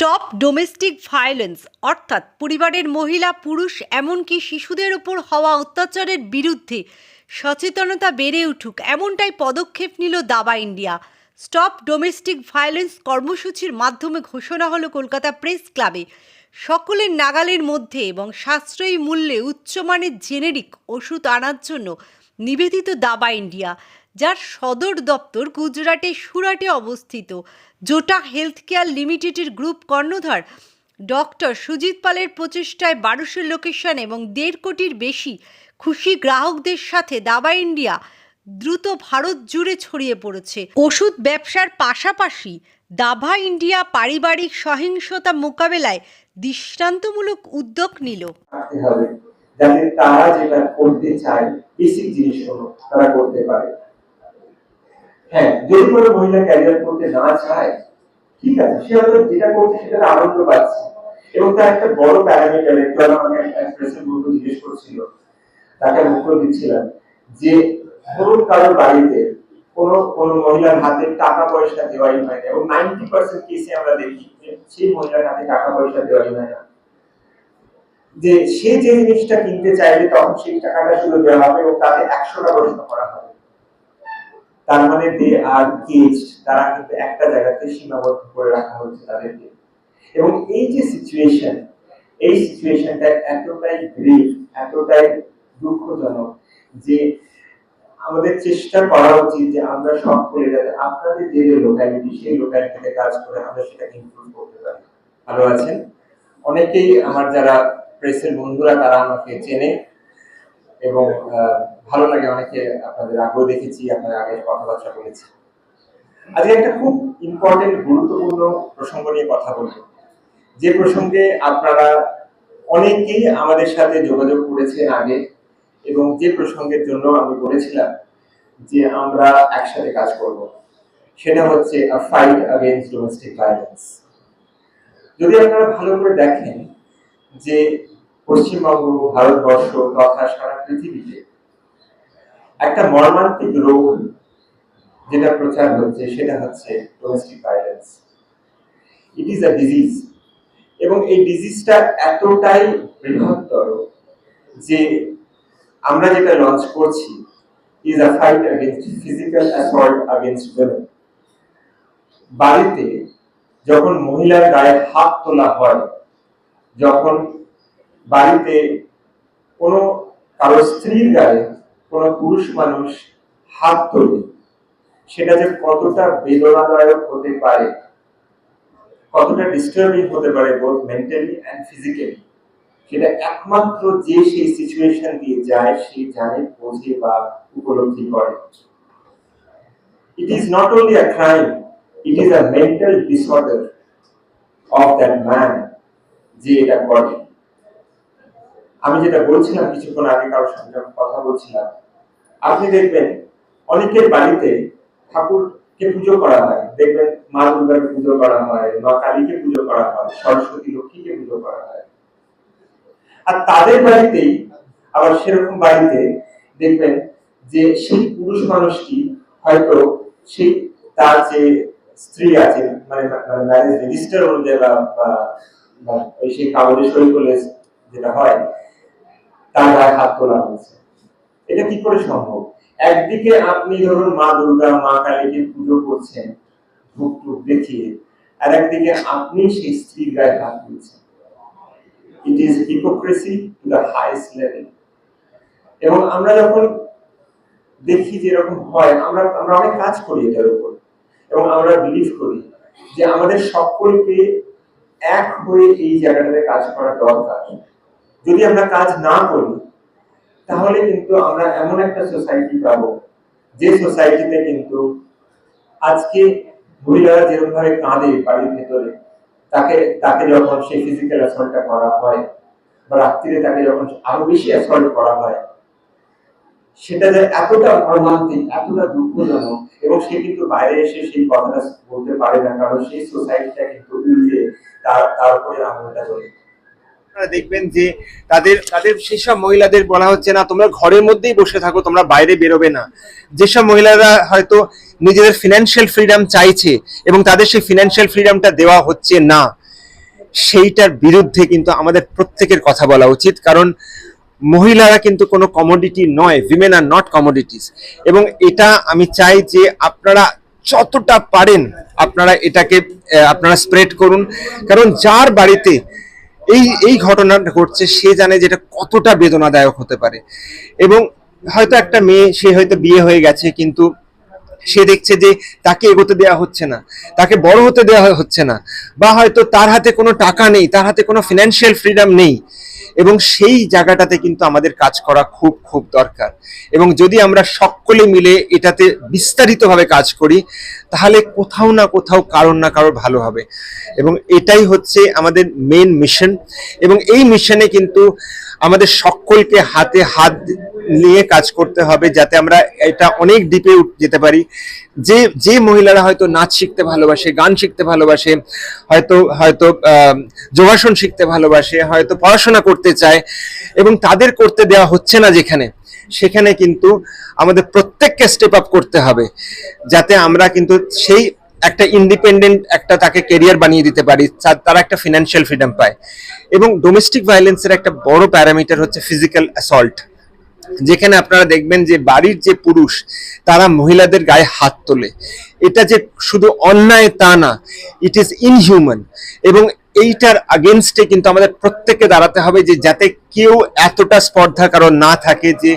Stop domestic violence অর্থাৎ পরিবারের মহিলা, পুরুষ, এমনকি শিশুদের ওপর হওয়া অত্যাচারের বিরুদ্ধে সচেতনতা বেড়ে উঠুক, এমনটাই পদক্ষেপ নিল দাবা ইন্ডিয়া। স্টপ ডোমেস্টিক ভায়োলেন্স কর্মসূচির মাধ্যমে ঘোষণা হলো কলকাতা প্রেস ক্লাবে। সকলের নাগালের মধ্যে এবং সাশ্রয়ী মূল্যে উচ্চমানের জেনেরিক ওষুধ আনার জন্য নিবেদিত দাবা ইন্ডিয়া। যার সদর দপ্তর গুজরাটের সুরাটে অবস্থিত। জোটা হেলথ কেয়ার লিমিটেডের গ্রুপ কর্ণধার ডক্টর সুজিত পালের প্রচেষ্টায় বারোশো লোকেশন এবং দেড় কোটির বেশি খুশি গ্রাহকদের সাথে দাবা ইন্ডিয়া দ্রুত ভারত জুড়ে ছড়িয়ে পড়েছে। ওষুধ ব্যবসার পাশাপাশি দাভা ইন্ডিয়া পারিবারিক সহিংসতা মোকাবেলায় দৃষ্টান্তমূলক উদ্যোগ নিল। যাতে তারা যেটা করতে চায়, বেসিক তারা করতে পারে। হ্যাঁ যদি কোনো মহিলা ক্যারিয়ার করতে না চায়, ঠিক আছে, সে হয়তো যেটা করছে সেটা আনন্দ পাচ্ছে। এবং তার একটা বড় প্যারামিটার একটু আমাকে জিজ্ঞেস করছিল, তাকে উত্তর দিচ্ছিলাম যে ধরুন কারোর বাড়িতে মহিলার হাতে টাকা পয়সা দেওয়াই হয় না এবং নাইনটি পার্সেন্ট কেসে আমরা দেখি যে সেই মহিলার হাতে টাকা পয়সা দেওয়াই হয় না। যে সে যে জিনিসটা কিনতে চাইবে তখন সেই টাকাটা শুধু দেওয়া হবে এবং তাতে একশোটা প্রশ্ন করা হবে। তার মানে দে আর কেজ তারা কিন্তু একটা জায়গাতে সীমাবদ্ধ করে রাখা হচ্ছে তাদেরকে। এবং এই যে সিচুয়েশন এই সিচুয়েশনটা এতটাই গ্রেভ এতটাই দুঃখজনক যে আমাদের চেষ্টা করা উচিত যে আমরা সকলে যাতে আপনাদের যে লোকালিটি সেই লোকালিটিতে কাজ করে আমরা সেটাকে ইমপ্রুভ করতে পারি। ভালো আছেন? অনেকেই আমার যারা প্রেসের বন্ধুরা, তারা আমাকে চেনে। এবং ভালো লাগে অনেকে আপনাদের আগেও দেখেছি, আপনার আগে কথাবার্তা বলেছি। আজকে একটা খুব ইম্পর্টেন্ট গুরুত্বপূর্ণ প্রসঙ্গ নিয়ে কথা বলব। যে প্রসঙ্গে আপনারা অনেকেই আমাদের সাথে যোগাযোগ করেছেন আগে, এবং যে প্রসঙ্গের জন্য আমি বলেছিলাম যে আমরা একসাথে কাজ করব, সেটা হচ্ছে ফাইট আগেইনস্ট ডোমেস্টিক ভায়োলেন্স যদি আপনারা ভালো করে দেখেন যে পশ্চিমবঙ্গ, ভারতবর্ষ তথা সারা পৃথিবীতে একটা মর্মান্তিক রোগ যেটা প্রচার হচ্ছে সেটা হচ্ছে domestic it is a disease এবং এই ডিজিজটা এতটাই বৃহত্তর যে আমরা যেটা লঞ্চ করছি is a fight against physical assault against women বাড়িতে যখন মহিলার গায়ে হাত তোলা হয়, যখন বাড়িতে কোনো কারও স্ত্রীর গায়ে কোনো পুরুষ মানুষ হাত তোলে, সেটা যে কতটা বেদনাদায়ক হতে পারে, কতটা ডিস্টার্বিং হতে পারে বোথ মেন্টালি অ্যান্ড ফিজিক্যালি সেটা একমাত্র যে সেই সিচুয়েশন দিয়ে যায় সে জানে, বোঝে বা উপলব্ধি করে। It is not only a crime it is a mental disorder of that man যে এটা করে। আমি যেটা বলছিলাম কিছুক্ষণ আগে কারোর সঙ্গে যখন কথা বলছিলাম, আপনি দেখবেন অনেকের বাড়িতে ঠাকুরকে পুজো করা হয়। দেখবেন মা দুর্গাকে পুজো করা হয়, মা কালীকে পুজো করা হয়, সরস্বতী লক্ষ্মীকে পুজো করা হয়। আর তাদের বাড়িতেই আবার সেরকম বাড়িতে দেখবেন যে সেই পুরুষ মানুষটি হয়তো সেই তার যে স্ত্রী আছে মানে ম্যারেজ রেজিস্টার অনুযায়ী বা সেই কাগজে সই করলে যেটা হয় তার গায়ে হাত তোলা হয়েছে। এটা কি করে সম্ভব? একদিকে আপনি ধরুন মা দুর্গা, মা কালীকে পুজো করছেন, ধূপ টুপ দেখিয়ে, আর একদিকে আপনি সেই স্ত্রীর গায়ে হাত তুলছেন it is hypocrisy to the highest level এবং আমরা যখন দেখি যে এরকম হয়, আমরা আমরা অনেক কাজ করি এটার উপর। এবং আমরা বিলিভ করি যে আমাদের সকলকে এক হয়ে এই জায়গাটাতে কাজ করা দরকার। যদি আমরা কাজ না করি, তাহলে কিন্তু আমরা এমন একটা সোসাইটি পাবো, যে সোসাইটিতে কিন্তু আজকে মহিলারা যেরকম ভাবে কাঁদে বাড়ির ভেতরে, তাকে তাকে যখন সেই ফিজিক্যাল অ্যাসল্টটা করা হয়, বা রাত্রিরে তাকে যখন আরও বেশি অ্যাসল্ট করা হয়, সেটা যে এতটা মর্মান্তিক এতটা দুঃখজনক, এবং সে কিন্তু বাইরে এসে সেই কথাটা বলতে পারে না, কারণ সেই সোসাইটিটা কিন্তু তার তার উপরে আঙুলটা ধরে। আপনারা দেখবেন যে তাদের তাদের সেসব মহিলাদের বলা হচ্ছে না, তোমরা ঘরের মধ্যেই বসে থাকো, তোমরা বাইরে বেরোবে না। যেসব মহিলারা হয়তো নিজেদের ফিনান্সিয়াল ফ্রিডম চাইছে এবং তাদের সেই ফিনান্সিয়াল ফ্রিডমটা দেওয়া হচ্ছে না, সেইটার বিরুদ্ধে কিন্তু আমাদের প্রত্যেকের কথা বলা উচিত, কারণ মহিলারা কিন্তু কোনো কমোডিটি নয় উইমেন আর নট কমোডিটিস এবং এটা আমি চাই যে আপনারা যতটা পারেন, আপনারা এটাকে আপনারা স্প্রেড করুন। কারণ যার বাড়িতে এই এই ঘটনাটা ঘটছে, সে জানে যে এটা কতটা বেদনাদায়ক হতে পারে। এবং হয়তো একটা মেয়ে, সে হয়তো বিয়ে হয়ে গেছে, কিন্তু সে দেখছে যে তাকে এগোতে দেওয়া হচ্ছে না, তাকে বড় হতে দেওয়া হচ্ছে না, বা হয়তো তার হাতে কোনো টাকা নেই, তার হাতে কোনো ফিনান্সিয়াল ফ্রিডম নেই। এবং সেই জায়গাটাতে কিন্তু আমাদের কাজ করা খুব খুব দরকার। এবং যদি আমরা সকলে মিলে এটাতে বিস্তারিতভাবে কাজ করি, তাহলে কোথাও না কোথাও কারোর না কারোর ভালো হবে। এবং এটাই হচ্ছে আমাদের মেন মিশন এবং এই মিশনে কিন্তু আমাদের সকলকে হাতে হাত নিয়ে কাজ করতে হবে যাতে আমরা এটা অনেক ডিপে যেতে পারি। যে যে মহিলারা হয়তো নাচ শিখতে ভালোবাসে, গান শিখতে ভালোবাসে, হয়তো হয়তো যোগাসন শিখতে ভালোবাসে, হয়তো পড়াশোনা করতে চায় এবং তাদের করতে দেওয়া হচ্ছে না যেখানে, সেখানে কিন্তু আমাদের প্রত্যেককে স্টেপ আপ করতে হবে যাতে আমরা কিন্তু সেই একটা ইন্ডিপেন্ডেন্ট একটা তাকে কেরিয়ার বানিয়ে দিতে পারি তারা একটা ফিনান্সিয়াল ফ্রিডম পায়। এবং ডোমেস্টিক ভায়োলেন্সের একটা বড় প্যারামিটার হচ্ছে ফিজিক্যাল অ্যাসল্ট যেখানে আপনারা দেখবেন যে বাড়ির যে পুরুষ, তারা মহিলাদের গায়ে হাত তোলে। এটা যে শুধু অন্যায় তা না ইট ইজ ইনহিউম্যান এবং এইটার আগেনস্টে কিন্তু আমাদের প্রত্যেককে দাঁড়াতে হবে যে যাতে কেউ এতটা স্পর্ধা কারণ না থাকে যে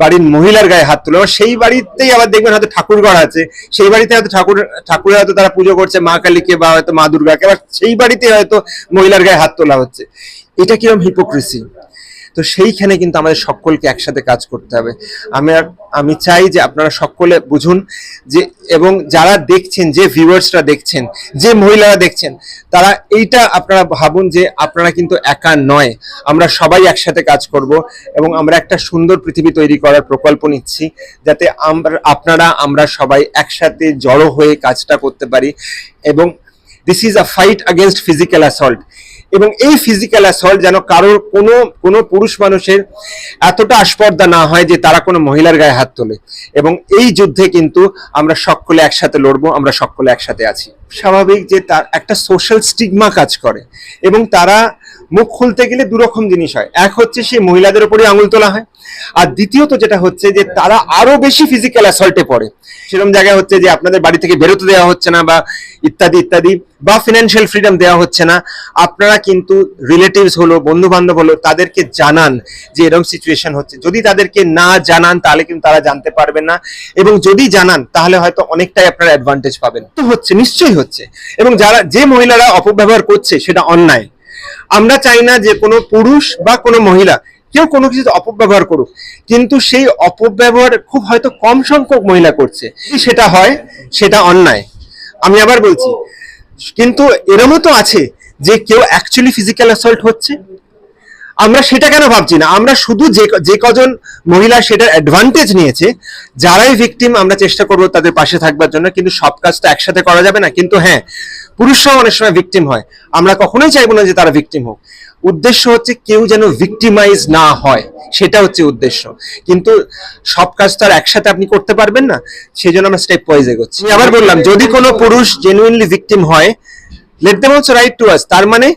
বাড়ির মহিলার গায়ে হাত তোলে। সেই বাড়িতেই আবার দেখবেন হয়তো ঠাকুরঘর আছে, সেই বাড়িতে হয়তো ঠাকুর, ঠাকুরের হয়তো তারা পুজো করছে, মা কালীকে বা হয়তো মা দুর্গাকে, আবার সেই বাড়িতে হয়তো মহিলার গায়ে হাত তোলা হচ্ছে। এটা কীরকম হিপোক্রেসি তো সেইখানে কিন্তু আমাদের সকলকে একসাথে কাজ করতে হবে। আমি আর- আমি চাই যে আপনারা সকলে বুঝুন যে, এবং যারা দেখছেন, যে ভিউয়ার্সরা দেখছেন, যে মহিলারা দেখছেন, তারা এইটা আপনারা ভাবুন যে আপনারা কিন্তু একা নয়। আমরা সবাই একসাথে কাজ করব এবং আমরা একটা সুন্দর পৃথিবী তৈরি করার প্রকল্প নিচ্ছি যাতে আমরা, আপনারা, আমরা সবাই একসাথে জড়ো হয়ে কাজটা করতে পারি। এবং this is a fight against physical assault এবং এই ফিজিক্যাল অ্যাসল্ট যেন কারোর কোনো কোনো পুরুষ মানুষের এতটা আস্পর্ধা না হয় যে তারা কোনো মহিলার গায়ে হাত তোলে। এবং এই যুদ্ধে কিন্তু আমরা সকলে একসাথে লড়বো, আমরা সকলে একসাথে আছি। স্বাভাবিক যে তার একটা সোশ্যাল স্টিগমা কাজ করে। এবং তারা মুখ খুলতে গেলে দুরকম জিনিস হয়। এক হচ্ছে সেই মহিলাদের উপরে আঙুল তোলা হয়। আর দ্বিতীয়ত যেটা হচ্ছে যে তারা আরও বেশি ফিজিক্যাল অ্যাসল্টে পড়ে। সেরকম জায়গায় হচ্ছে যে আপনাদের বাড়ি থেকে বেরোতে দেওয়া হচ্ছে না বা ইত্যাদি ইত্যাদি বা ফিনান্সিয়াল ফ্রিডম দেওয়া হচ্ছে না। আপনারা কিন্তু রিলেটিভস হলো বন্ধু বান্ধব হলো, তাদেরকে জানান যে এরকম সিচুয়েশন হচ্ছে। যদি তাদেরকে না জানান, তাহলে কিন্তু তারা জানতে পারবেন না। এবং যদি জানান, তাহলে হয়তো অনেকটাই আপনারা অ্যাডভান্টেজ পাবেন। তো হচ্ছে, নিশ্চয়ই হচ্ছে। এবং যারা, যে মহিলারা অপব্যবহার করছে, সেটা অন্যায়। আমরা চাই না যে কোনো পুরুষ বা কোনো মহিলা কেউ কোনো কিছু অপব্যবহার করুক। কিন্তু সেই অপব্যবহার খুব হয়তো কম সংখ্যক মহিলা করছে। সেটা হয়, সেটা অন্যায়। আমি আবার বলছি, কিন্তু এরমও তো আছে যে কেউ অ্যাকচুয়ালি ফিজিক্যাল অ্যাসল্ট হচ্ছে। আমরা সেটা কেন ভাবছি না? আমরা শুধু যে যে কজন মহিলা সেটার অ্যাডভান্টেজ নিয়েছে, যারাই ভিকটিম আমরা চেষ্টা করব তাদের পাশে থাকবার জন্য, কিন্তু সব কাজ তো একসাথে করা যাবে না। কিন্তু হ্যাঁ পুরুষরাও অনেক সময় ভিকটিম হয়। আমরা কখনোই চাইব না যে তারা ভিকটিম হোক। উদ্দেশ্য হচ্ছে কেউ যেন ভিকটিমাইজ না হয়। সেটা হচ্ছে উদ্দেশ্য। কিন্তু সব কাজ তো আর একসাথে আপনি করতে পারবেন না। সেই জন্য আমরা স্টেপ ওয়াইজ এগোচ্ছি আবার বললাম, যদি কোনো পুরুষ জেনুইনলি ভিকটিম হয় let them also write to us তার মানে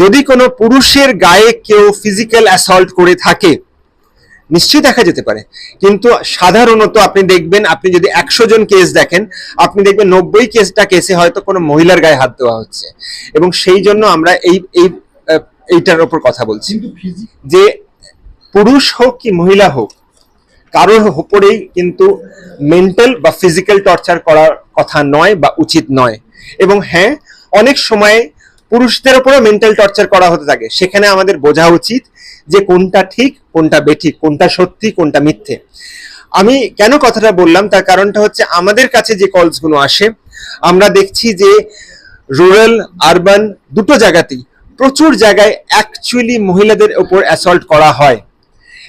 যদি কোনো পুরুষের গায়ে কেউ ফিজিক্যাল অ্যাসল্ট করে থাকে নিশ্চয়ই দেখা যেতে পারে। কিন্তু সাধারণত আপনি দেখবেন আপনি যদি একশো জন কেস দেখেন আপনি দেখবেন নব্বই কেসটা কেসে হয়তো কোনো মহিলার গায়ে হাত দেওয়া হচ্ছে। এবং সেই জন্য আমরা এই এই এইটার ওপর কথা বলছি। যে পুরুষ হোক কি মহিলা হোক কারোর উপরেই কিন্তু মেন্টাল বা ফিজিক্যাল টর্চার করার কথা নয় বা উচিত নয়। এবং হ্যাঁ অনেক সময় পুরুষদের উপরেও মেন্টাল টর্চার করা হতে থাকে। সেখানে আমাদের বোঝা উচিত যে কোনটা ঠিক, কোনটা বেঠিক, কোনটা সত্যি, কোনটা মিথ্যে। আমি কেন কথাটা বললাম? তার কারণটা হচ্ছে আমাদের কাছে যে কলসগুলো আসে, আমরা দেখছি যে রুরাল, আরবান দুটো জায়গাতেই প্রচুর জায়গায় অ্যাকচুয়ালি মহিলাদের ওপর অ্যাসল্ট করা হয়।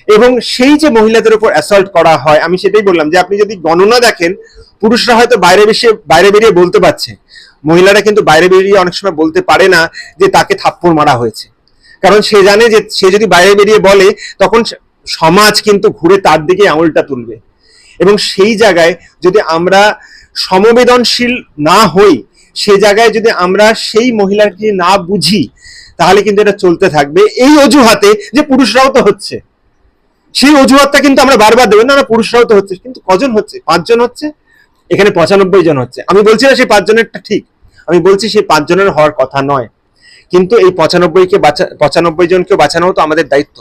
এবং সেই যে মহিলাদের উপর অ্যাসল্ট করা হয়, আমি সেটাই বললাম যে আপনি যদি গণনা দেখেন, পুরুষরা হয়তো বাইরে বেশি, বাইরে বেরিয়ে বলতে পারছে। মহিলারা কিন্তু বাইরে বেরিয়ে অনেক সময় বলতে পারে না যে তাকে থাপ্পড় মারা হয়েছে। কারণ সে জানে যে সে যদি বাইরে বেরিয়ে বলে, তখন সমাজ কিন্তু ঘুরে তার দিকে আঙুলটা তুলবে। এবং সেই জায়গায় যদি আমরা সমবেদনশীল না হই, সে জায়গায় যদি আমরা সেই মহিলাকে না বুঝি, তাহলে কিন্তু এটা চলতে থাকবে। এই অজুহাতে যে পুরুষরাও তো হচ্ছে। সেই অজুহাতটা কিন্তু আমরা বারবার দেবো, না না, পুরুষরাও তো হচ্ছে। কিন্তু কজন হচ্ছে? পাঁচজন হচ্ছে? এখানে পঁচানব্বই জন হচ্ছে। আমি বলছি না সেই পাঁচজনেরটা ঠিক। আমি বলছি সেই পাঁচজনের হওয়ার কথা নয়। কিন্তু এই পঁচানব্বইকে বাঁচা পঁচানব্বই জনকে বাঁচানো তো আমাদের দায়িত্ব।